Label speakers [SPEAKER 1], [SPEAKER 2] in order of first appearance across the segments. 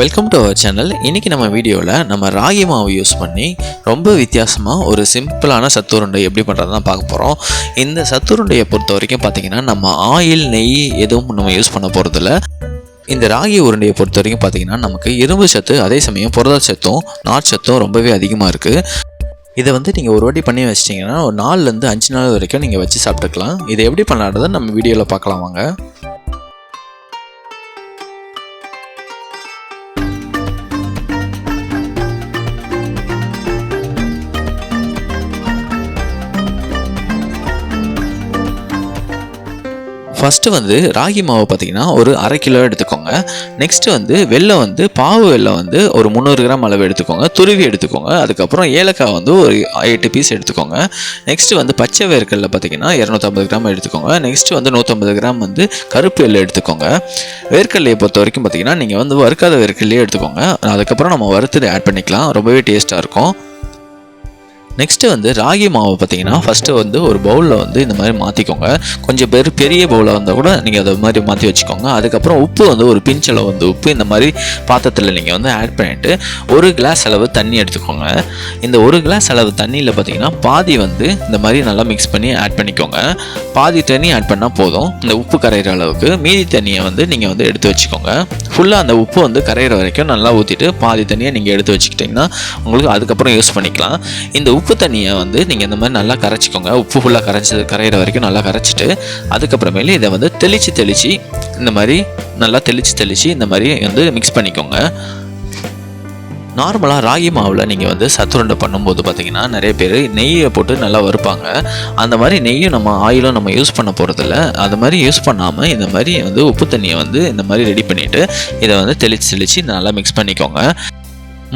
[SPEAKER 1] Welcome to our channel இன்றைக்கி நம்ம வீடியோவில் நம்ம ராகி மாவு யூஸ் பண்ணி ரொம்ப வித்தியாசமாக ஒரு சிம்பிளான சத்துருண்டை எப்படி பண்ணுறது தான் பார்க்க போகிறோம் இந்த சத்துருண்டையை பொறுத்த வரைக்கும் பார்த்திங்கன்னா நம்ம ஆயில் நெய் எதுவும் நம்ம யூஸ் பண்ண போகிறதில்ல இந்த ராகி உருண்டையை பொறுத்த வரைக்கும் பார்த்திங்கன்னா நமக்கு இரும்பு சத்து அதே சமயம் புரத சத்தும் நார்ச்சத்தும் ரொம்பவே அதிகமாக இருக்குது இதை வந்து நீங்கள் ஒரு வாட்டி பண்ணி வச்சிட்டிங்கன்னா ஒரு நாலுலேருந்து அஞ்சு நாள் வரைக்கும் நீங்கள் வச்சு சாப்பிட்டுக்கலாம். இதை எப்படி பண்ணலான்றதை நம்ம வீடியோவில் பார்க்கலாம் வாங்க. ஃபஸ்ட்டு வந்து ராகி மாவு பார்த்தீங்கன்னா ஒரு அரை கிலோ எடுத்துக்கோங்க. நெக்ஸ்ட்டு வந்து வெள்ளை வந்து பாவு வெள்ளை வந்து ஒரு முந்நூறு கிராம் அளவு எடுத்துக்கோங்க. துருவி எடுத்துக்கோங்க. அதுக்கப்புறம் ஏலக்காய் வந்து ஒரு எட்டு பீஸ் எடுத்துக்கோங்க. நெக்ஸ்ட்டு வந்து பச்சை வேர்க்கல்ல பார்த்தீங்கன்னா இரநூத்தம்பது கிராம் எடுத்துக்கோங்க. நெக்ஸ்ட்டு வந்து நூற்றம்பது கிராம் வந்து கருப்பு எள்ளு எடுத்துக்கோங்க. வேர்க்கல்லையை பொறுத்த வரைக்கும் பார்த்தீங்கன்னா நீங்கள் வந்து வறுக்காத வேர்க்கல்லையே எடுத்துக்கோங்க. அதுக்கப்புறம் நம்ம வறுத்து ஆட் பண்ணிக்கலாம். ரொம்பவே டேஸ்ட்டாக இருக்கும். நெக்ஸ்ட்டு வந்து ராகி மாவு பார்த்தீங்கன்னா ஃபஸ்ட்டு வந்து ஒரு பவுலில் வந்து இந்த மாதிரி மாற்றிக்கோங்க கொஞ்சம் பேர் பெரிய பவுலாக இருந்தால் கூட நீங்கள் அதை மாதிரி மாற்றி வச்சுக்கோங்க. அதுக்கப்புறம் உப்பு வந்து ஒரு பிஞ்சளவு வந்து உப்பு இந்த மாதிரி பாத்திரத்தில் நீங்கள் வந்து ஆட் பண்ணிவிட்டு ஒரு கிளாஸ் அளவு தண்ணி எடுத்துக்கோங்க. இந்த ஒரு கிளாஸ் அளவு தண்ணியில் பார்த்தீங்கன்னா பாதி வந்து இந்த மாதிரி நல்லா மிக்ஸ் பண்ணி ஆட் பண்ணிக்கோங்க. பாதி தண்ணி ஆட் பண்ணால் போதும். இந்த உப்பு கரையிற அளவுக்கு மீதி தண்ணியை வந்து நீங்கள் வந்து எடுத்து வச்சுக்கோங்க. ஃபுல்லாக அந்த உப்பு வந்து கரையிற வரைக்கும் நல்லா ஊற்றிட்டு பாதி தண்ணியை நீங்கள் எடுத்து வச்சுக்கிட்டிங்கன்னா உங்களுக்கு அதுக்கப்புறம் யூஸ் பண்ணிக்கலாம். இந்த உப்பு தண்ணியை வந்து நீங்கள் இந்த மாதிரி நல்லா கரைச்சிக்கோங்க. உப்பு ஃபுல்லாக கரைச்சி கரையிற வரைக்கும் நல்லா கரைச்சிட்டு அதுக்கப்புறமேலு இதை வந்து தெளித்து தெளித்து இந்த மாதிரி நல்லா தெளித்து தெளித்து இந்த மாதிரி வந்து மிக்ஸ் பண்ணிக்கோங்க. நார்மலாக ராகி மாவில் நீங்கள் வந்து சத்துருண்டை பண்ணும்போது பார்த்தீங்கன்னா நிறைய பேர் நெய்யை போட்டு நல்லா வறுப்பாங்க. அந்த மாதிரி நெய்யும் நம்ம ஆயிலும் நம்ம யூஸ் பண்ண போகிறதில்ல அது மாதிரி யூஸ் பண்ணாமல் இந்த மாதிரி வந்து உப்பு தண்ணியை வந்து இந்த மாதிரி ரெடி பண்ணிவிட்டு இதை வந்து தெளித்து தெளித்து நல்லா மிக்ஸ் பண்ணிக்கோங்க.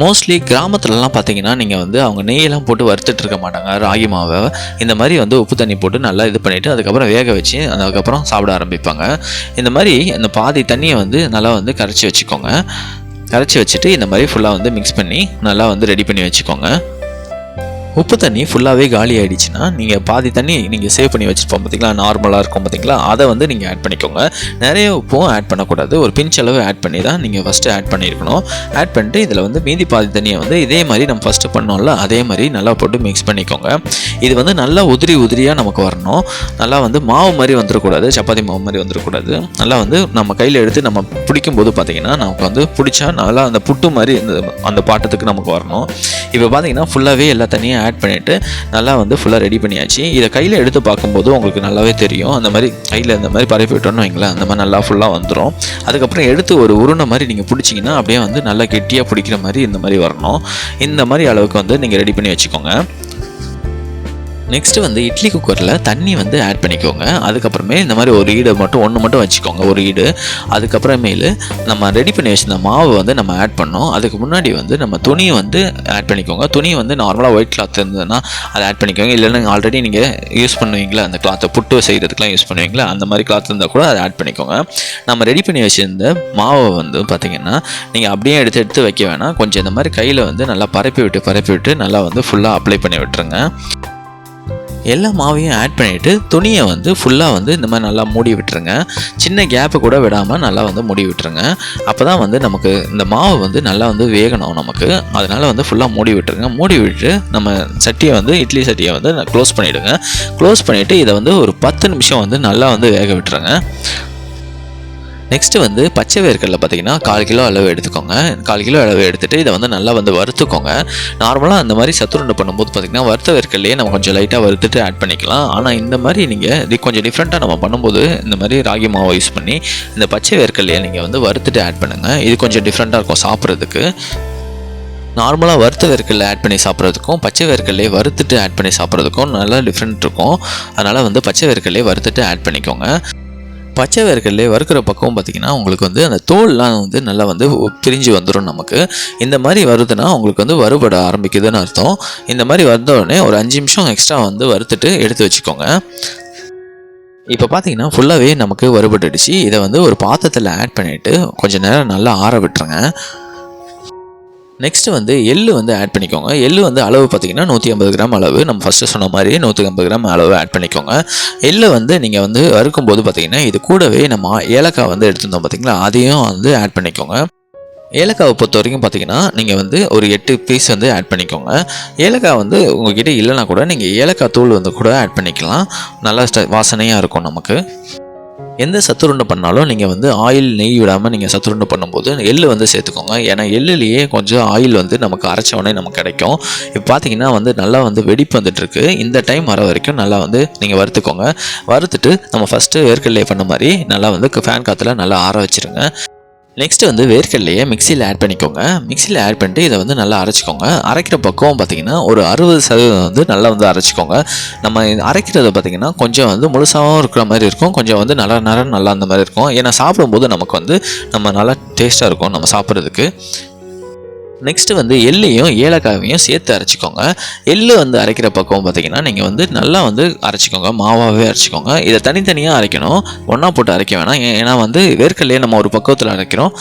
[SPEAKER 1] மோஸ்ட்லி கிராமத்துலலாம் பார்த்தீங்கன்னா நீங்கள் வந்து அவங்க நெய்யெல்லாம் போட்டு வறுத்துட்டு இருக்க மாட்டாங்க ராகி மாவை. இந்த மாதிரி வந்து உப்பு தண்ணி போட்டு நல்லா இது பண்ணிவிட்டு அதுக்கப்புறம் வேக வச்சு அதுக்கப்புறம் சாப்பிட ஆரம்பிப்பாங்க. இந்த மாதிரி அந்த பாதி தண்ணியை வந்து நல்லா வந்து கரைச்சி வச்சுக்கோங்க. கரைச்சி வச்சுட்டு இந்த மாதிரி ஃபுல்லாக வந்து மிக்ஸ் பண்ணி நல்லா வந்து ரெடி பண்ணி வச்சுக்கோங்க. உப்பு தண்ணி ஃபுல்லாகவே காலி ஆகிடுச்சுன்னா நீங்கள் பாதி தண்ணி நீங்கள் சேவ் பண்ணி வச்சுருப்போம் பார்த்தீங்களா நார்மலாக இருக்கும் பார்த்தீங்களா அதை வந்து நீங்கள் ஆட் பண்ணிக்கோங்க. நிறைய உப்பும் ஆட் பண்ணக்கூடாது. ஒரு பிஞ்ச் அளவு ஆட் பண்ணி தான் நீங்கள் ஃபஸ்ட்டு ஆட் பண்ணியிருக்கணும். ஆட் பண்ணிட்டு இதில் வந்து மீதி பாதி தண்ணியை வந்து இதே மாதிரி நம்ம ஃபஸ்ட்டு பண்ணோம்ல அதே மாதிரி நல்லா போட்டு மிக்ஸ் பண்ணிக்கோங்க. இது வந்து நல்லா உதிரி உதிரியாக நமக்கு வரணும். நல்லா வந்து மாவு மாதிரி வந்துடக்கூடாது சப்பாத்தி மாவு மாதிரி வந்துடக்கூடாது நல்லா வந்து நம்ம கையில் எடுத்து நம்ம பிடிக்கும்போது பார்த்தீங்கன்னா நமக்கு வந்து பிடிச்சா நல்லா அந்த புட்டு மாதிரி அந்த பாட்டத்துக்கு நமக்கு வரணும். இப்போ பார்த்தீங்கன்னா ஃபுல்லாகவே எல்லா தண்ணியும் ஆட் பண்ணிவிட்டு நல்லா வந்து ஃபுல்லாக ரெடி பண்ணியாச்சு. இதை கையில் எடுத்து பார்க்கும்போது உங்களுக்கு நல்லாவே தெரியும். அந்த மாதிரி கையில் இந்த மாதிரி பரப்பி விட்டோம்னு வைங்களேன் அந்த மாதிரி நல்லா ஃபுல்லாக வந்துடும் அதுக்கப்புறம் எடுத்து ஒரு உருண்டை மாதிரி நீங்கள் பிடிச்சிங்கன்னா அப்படியே வந்து நல்லா கெட்டியாக பிடிக்கிற மாதிரி இந்த மாதிரி வரணும். இந்த மாதிரி அளவுக்கு வந்து நீங்கள் ரெடி பண்ணி வச்சுக்கோங்க. நெக்ஸ்ட்டு வந்து இட்லி குக்கரில் தண்ணி வந்து ஆட் பண்ணிக்கோங்க. அதுக்கப்புறமே இந்த மாதிரி ஒரு ஈடை மட்டும் ஒன்று மட்டும் வச்சுக்கோங்க ஒரு ஈடு. அதுக்கப்புறமேலு நம்ம ரெடி பண்ணி வச்சிருந்த மாவு வந்து நம்ம ஆட் பண்ணோம். அதுக்கு முன்னாடி வந்து நம்ம துணியை வந்து ஆட் பண்ணிக்கோங்க. துணி வந்து நார்மலாக ஒயிட் கிளாத் இருந்ததுன்னா அதை ஆட் பண்ணிக்கோங்க. இல்லைன்னா ஆல்ரெடி நீங்கள் யூஸ் பண்ணுவீங்களா? அந்த கிளாத்தை புட்டு செய்கிறதுக்குலாம் யூஸ் பண்ணுவீங்களா? அந்த மாதிரி கிளாத் இருந்தால் கூட அதை ஆட் பண்ணிக்கோங்க. நம்ம ரெடி பண்ணி வச்சுருந்த மாவை வந்து பார்த்திங்கன்னா நீங்கள் அப்படியே எடுத்து எடுத்து வைக்க வேணாம். கொஞ்சம் இந்த மாதிரி கையில் வந்து நல்லா பரப்பி விட்டு பரப்பி விட்டு நல்லா வந்து ஃபுல்லாக அப்ளை பண்ணி விட்டுருங்க. எல்லா மாவையும் ஆட் பண்ணிவிட்டு துணியை வந்து ஃபுல்லாக வந்து இந்த மாதிரி நல்லா மூடி விட்டுருங்க. சின்ன கேப்பு கூட விடாமல் நல்லா வந்து மூடி விட்டுருங்க. அப்போ தான் வந்து நமக்கு இந்த மாவு வந்து நல்லா வந்து வேகணும் நமக்கு. அதனால் வந்து ஃபுல்லாக மூடி விட்டுருங்க. மூடி விட்டு நம்ம சட்டியை வந்து இட்லி சட்டியை வந்து க்ளோஸ் பண்ணிவிடுங்க க்ளோஸ் பண்ணிவிட்டு இதை வந்து ஒரு பத்து நிமிஷம் வந்து நல்லா வந்து வேக விட்டுருங்க. நெக்ஸ்ட்டு வந்து பச்சை வேர்க்கடலை பார்த்தீங்கன்னா கால் கிலோ அளவு எடுத்துக்கோங்க. கால் கிலோ அளவு எடுத்துகிட்டு இதை வந்து நல்லா வந்து வறுத்துக்கோங்க. நார்மலாக அந்த மாதிரி சத்துருண்டை பண்ணும்போது பார்த்தீங்கன்னா வறுத்த வேர்க்கடலையே நம்ம கொஞ்சம் லைட்டாக வறுத்துட்டு ஆட் பண்ணிக்கலாம். ஆனால் இந்த மாதிரி நீங்கள் இது கொஞ்சம் டிஃப்ரெண்ட்டாக நம்ம பண்ணும்போது இந்த மாதிரி ராகி மாவை யூஸ் பண்ணி இந்த பச்சை வேர்க்கடலையை நீங்கள் வந்து வறுத்துட்டு ஆட் பண்ணுங்கள் இது கொஞ்சம் டிஃப்ரெண்ட்டாக இருக்கும் சாப்பிட்றதுக்கு. நார்மலாக வறுத்த வேர்க்கடலை ஆட் பண்ணி சாப்பிட்றதுக்கும் பச்சை வேர்க்கடலையை வறுத்துட்டு ஆட் பண்ணி சாப்பிட்றதுக்கும் நல்லா டிஃப்ரெண்ட் இருக்கும். அதனால் வந்து பச்சை வேர்க்கடலையை வறுத்துட்டு ஆட் பண்ணிக்கோங்க. பச்சை வேர்க்கடலே வறுக்கிற பக்கம் பார்த்திங்கன்னா உங்களுக்கு வந்து அந்த தோல்லாம் வந்து நல்லா வந்து பிரிஞ்சு வந்துடும் நமக்கு. இந்த மாதிரி வருதுன்னா உங்களுக்கு வந்து வறுபட ஆரம்பிக்குதுன்னு அர்த்தம். இந்த மாதிரி வந்த உடனே ஒரு அஞ்சு நிமிஷம் எக்ஸ்ட்ரா வந்து வறுத்துட்டு எடுத்து வச்சுக்கோங்க. இப்போ பார்த்தீங்கன்னா ஃபுல்லாகவே நமக்கு வறுபட்டுடுச்சு. இதை வந்து ஒரு பாத்திரத்தில் ஆட் பண்ணிவிட்டு கொஞ்சம் நேரம் நல்லா ஆற விட்டுருங்க. நெக்ஸ்ட் வந்து எள்ளு வந்து ஆட் பண்ணிக்கோங்க. எள்ளு வந்து அளவு பார்த்தீங்கன்னா நூற்றி ஐம்பது கிராம் அளவு. நம்ம ஃபஸ்ட்டு சொன்ன மாதிரி நூற்றி ஐம்பது கிராம் அளவு ஆட் பண்ணிக்கோங்க. எள்ளு வந்து நீங்கள் வந்து அறுக்கும்போது பார்த்தீங்கன்னா இது கூடவே நம்ம ஏலக்காய் வந்து எடுத்துருந்தோம் பார்த்தீங்களா? அதையும் வந்து ஆட் பண்ணிக்கோங்க. ஏலக்காவை பொறுத்த வரைக்கும் பார்த்தீங்கன்னா நீங்கள் வந்து ஒரு எட்டு பீஸ் வந்து ஆட் பண்ணிக்கோங்க. ஏலக்காய் வந்து உங்ககிட்ட இல்லைனா கூட நீங்கள் ஏலக்காய் தூள் வந்து கூட ஆட் பண்ணிக்கலாம். நல்லா வாசனையாக இருக்கும் நமக்கு. எந்த சத்துருண்டை பண்ணாலும் நீங்கள் வந்து ஆயில் நெய் விடாமல் நீங்கள் சத்துருண்டை பண்ணும்போது எள்ளு வந்து சேர்த்துக்கோங்க. ஏன்னா எள்ளுலேயே கொஞ்சம் ஆயில் வந்து நமக்கு அரைச்ச உடனே நமக்கு கிடைக்கும். இப்போ பார்த்தீங்கன்னா வந்து நல்லா வந்து வெடிப்பு வந்துட்டுருக்கு. இந்த டைம் வர வரைக்கும் நல்லா வந்து நீங்கள் வறுத்துக்கோங்க. வறுத்துட்டு நம்ம ஃபஸ்ட்டு வேர்க்கடலையை பண்ண மாதிரி நல்லா வந்து ஃபேன் காற்றுல நல்லா ஆற வச்சிருங்க. நெக்ஸ்ட் வந்து வேர்க்கடலையை மிக்சியில் ஆட் பண்ணிக்கோங்க. மிக்சியில் ஆட் பண்ணிட்டு இதை வந்து நல்லா அரைச்சிக்கோங்க. அரைக்கிற பக்கம் பார்த்தீங்கன்னா ஒரு அறுபது சதவீதம் வந்து நல்லா வந்து அரைச்சிக்கோங்க. நம்ம அரைக்கிறது பார்த்தீங்கன்னா கொஞ்சம் வந்து முழுசாகவும் இருக்கிற மாதிரி இருக்கும். கொஞ்சம் வந்து நல்லா நேரம் நல்லா அந்த மாதிரி இருக்கும். ஏன்னா சாப்பிடும்போது நமக்கு வந்து நம்ம நல்லா டேஸ்ட்டாக இருக்கும் நம்ம சாப்பிட்றதுக்கு. நெக்ஸ்ட்டு வந்து எள்ளையும் ஏலக்காயையும் சேர்த்து அரைச்சிக்கோங்க. எள்ளு வந்து அரைக்கிற பக்கம் பார்த்தீங்கன்னா நீங்கள் வந்து நல்லா வந்து அரைச்சிக்கோங்க. மாவாகவே அரைச்சிக்கோங்க. இதை தனித்தனியாக அரைக்கணும். ஒன்றா போட்டு அரைக்க வேணாம். ஏன்னா வந்து வேர்க்கல்லையே நம்ம ஒரு பக்குவத்தில் அரைக்கிறோம்.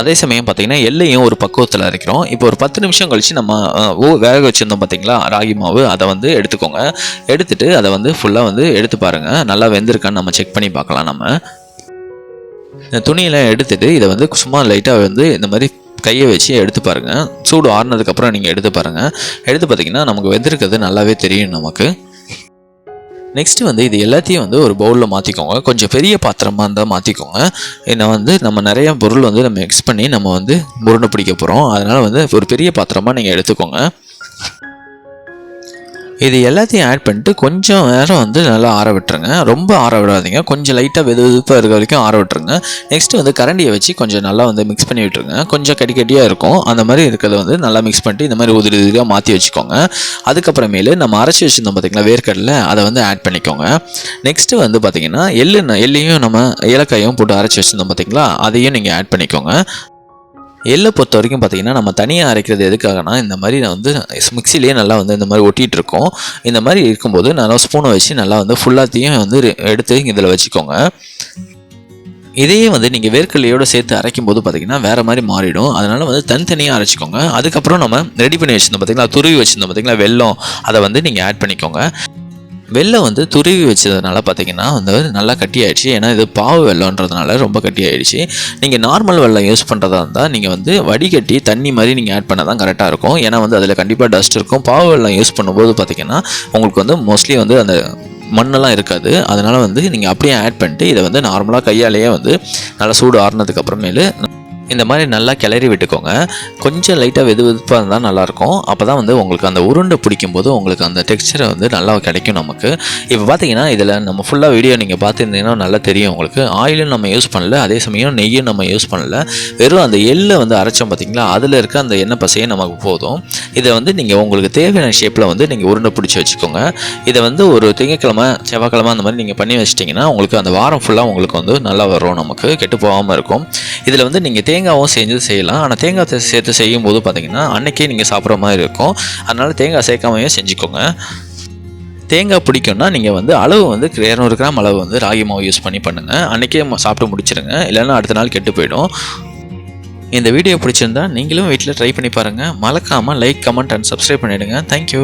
[SPEAKER 1] அதே சமயம் பார்த்தீங்கன்னா எள்ளையும் ஒரு பக்குவத்தில் அரைக்கிறோம். இப்போ ஒரு பத்து நிமிஷம் கழித்து நம்ம வேக வச்சுருந்தோம் பார்த்தீங்களா? ராகி மாவு. அதை வந்து எடுத்துக்கோங்க. எடுத்துட்டு அதை வந்து ஃபுல்லாக வந்து எடுத்து பாருங்கள் நல்லா வெந்திருக்கான்னு நம்ம செக் பண்ணி பார்க்கலாம் நம்ம. இந்த துணியெல்லாம் எடுத்துகிட்டு இதை வந்து சும்மா லைட்டாக வந்து இந்த மாதிரி கையை வச்சு எடுத்து பாருங்கள் சூடு ஆறுனதுக்கப்புறம் நீங்கள் எடுத்து பாருங்கள் எடுத்து பார்த்தீங்கன்னா நமக்கு வெந்திருக்கிறது நல்லாவே தெரியும் நமக்கு. நெக்ஸ்ட்டு வந்து இது எல்லாத்தையும் வந்து ஒரு பவுலில் மாற்றிக்கோங்க கொஞ்சம் பெரிய பாத்திரமாக இருந்தால் மாற்றிக்கோங்க ஏன்னா வந்து நம்ம நிறைய பொருள் வந்து நம்ம மிக்ஸ் பண்ணி நம்ம வந்து முருண்டை பிடிக்க போகிறோம் அதனால் வந்து ஒரு பெரிய பாத்திரமாக நீங்கள் எடுத்துக்கோங்க. இது எல்லாத்தையும் ஆட் பண்ணிட்டு கொஞ்சம் நேரம் வந்து நல்லா ஆற விட்டுருங்க. ரொம்ப ஆற விடாதீங்க. கொஞ்சம் லைட்டாக வெது வெதுப்பாக இருக்க வரைக்கும் ஆற விட்டுருங்க. நெக்ஸ்ட் வந்து கரண்டியை வச்சு கொஞ்சம் நல்லா வந்து மிக்ஸ் பண்ணி விட்டுருங்க. கொஞ்சம் கடி கட்டியாக இருக்கும். அந்த மாதிரி இருக்கிறத வந்து நல்லா மிக்ஸ் பண்ணிட்டு இந்த மாதிரி உதிரி உதிரியாக மாற்றி வச்சுக்கோங்க. அதுக்கப்புறமேலு நம்ம அரைச்சி வச்சுருந்தோம் பார்த்தீங்களா வேர்க்கடலை அதை வந்து ஆட் பண்ணிக்கோங்க. நெக்ஸ்ட்டு வந்து பார்த்தீங்கன்னா எள்ளு எள்ளையும் நம்ம ஏலக்காயும் போட்டு அரைச்சி வச்சுருந்தோம் பார்த்தீங்களா அதையும் நீங்கள் ஆட் பண்ணிக்கோங்க. எள்ளை பொறுத்த வரைக்கும் பார்த்தீங்கன்னா நம்ம தனியாக அரைக்கிறது எதுக்காகனா இந்த மாதிரி நான் வந்து மிக்சிலேயே நல்லா வந்து இந்த மாதிரி ஒட்டிகிட்டு இருக்கோம் இந்த மாதிரி இருக்கும்போது நல்லா ஸ்பூனை வச்சு நல்லா வந்து ஃபுல்லாத்தையும் வந்து ரெ- எடுத்து இதில் வச்சுக்கோங்க. இதையே வந்து நீங்கள் வேர்க்கல்லையோடு சேர்த்து அரைக்கும் போது பார்த்தீங்கன்னா வேறு மாதிரி மாறிடும். அதனால் வந்து தனித்தனியாக அரைச்சிக்கோங்க. அதுக்கப்புறம் நம்ம ரெடி பண்ணி வச்சுருந்தோம் பார்த்தீங்களா? துருவி வச்சுருந்தோம் பார்த்தீங்களா? வெல்லம் அதை வந்து நீங்கள் ஆட் பண்ணிக்கோங்க. வெள்ளை வந்து துருவி வச்சதுனால பார்த்தீங்கன்னா வந்து நல்லா கட்டி ஆயிடுச்சு ஏன்னா இது பாவு வெள்ளம்ன்றதுனால ரொம்ப கட்டி ஆயிடுச்சு நீங்கள் நார்மல் வெள்ளம் யூஸ் பண்ணுறதா இருந்தால் நீங்கள் வந்து வடிகட்டி தண்ணி மாதிரி நீங்கள் ஆட் பண்ண தான் கரெக்டாக இருக்கும். ஏன்னா வந்து அதில் கண்டிப்பாக டஸ்ட் இருக்கும். பாவு வெல்லம் யூஸ் பண்ணும்போது பார்த்தீங்கன்னா உங்களுக்கு வந்து மோஸ்ட்லி வந்து அந்த மண்ணெல்லாம் இருக்காது. அதனால் வந்து நீங்கள் அப்படியே ஆட் பண்ணிட்டு இதை வந்து நார்மலாக கையாலேயே வந்து நல்லா சூடு ஆறுனதுக்கு அப்புறமேலு இந்த மாதிரி நல்லா கிளறி விட்டுக்கோங்க. கொஞ்சம் லைட்டாக வெது வெதுப்பாக இருந்தால் நல்லாயிருக்கும். அப்போ தான் வந்து உங்களுக்கு அந்த உருண்டை பிடிக்கும்போது உங்களுக்கு அந்த டெக்ஸ்சரை வந்து நல்லா கிடைக்கும் நமக்கு. இப்போ பார்த்தீங்கன்னா இதில் நம்ம ஃபுல்லாக வீடியோ நீங்கள் பார்த்துருந்தீங்கன்னா நல்லா தெரியும் உங்களுக்கு. ஆயிலும் நம்ம யூஸ் பண்ணல அதே சமயம் நெய்யும் நம்ம யூஸ் பண்ணல. வெறும் அந்த எள்ளை வந்து அரைச்சோம் பார்த்தீங்களா அதில் இருக்க அந்த எண்ணெய் பசையே நமக்கு போதும். இதை வந்து நீங்கள் உங்களுக்கு தேவையான ஷேப்பில் வந்து நீங்கள் உருண்டை பிடிச்சி வச்சுக்கோங்க. இதை வந்து ஒரு திங்கக்கிழமை செவ்வாய்க்கிழமை அந்த மாதிரி நீங்கள் பண்ணி வச்சிட்டிங்கன்னா உங்களுக்கு அந்த வாரம் ஃபுல்லாக உங்களுக்கு வந்து நல்லா வரும் நமக்கு. கெட்டு போகாமல் இருக்கும். இதில் வந்து நீங்கள் தேங்காவும் செஞ்சு செய்யலாம். ஆனால் தேங்காய் சேர்த்து செய்யும் போது பார்த்தீங்கன்னா அன்றைக்கே நீங்கள் சாப்பிட்ற மாதிரி இருக்கும். அதனால் தேங்காய் சேர்க்காமையும் செஞ்சுக்கோங்க. தேங்காய் பிடிக்கும்னா நீங்கள் வந்து அளவு வந்து இரநூறு கிராம் அளவு வந்து ராகி மாவு யூஸ் பண்ணி பண்ணுங்கள் அன்றைக்கே சாப்பிட்டு முடிச்சிருங்க. இல்லைன்னா அடுத்த நாள் கெட்டு போயிடும். இந்த வீடியோ பிடிச்சிருந்தா நீங்களும் வீட்டில் ட்ரை பண்ணி பாருங்கள் மறக்காமல் லைக் கமெண்ட் அண்ட் சப்ஸ்கிரைப் பண்ணிவிடுங்க தேங்க்யூ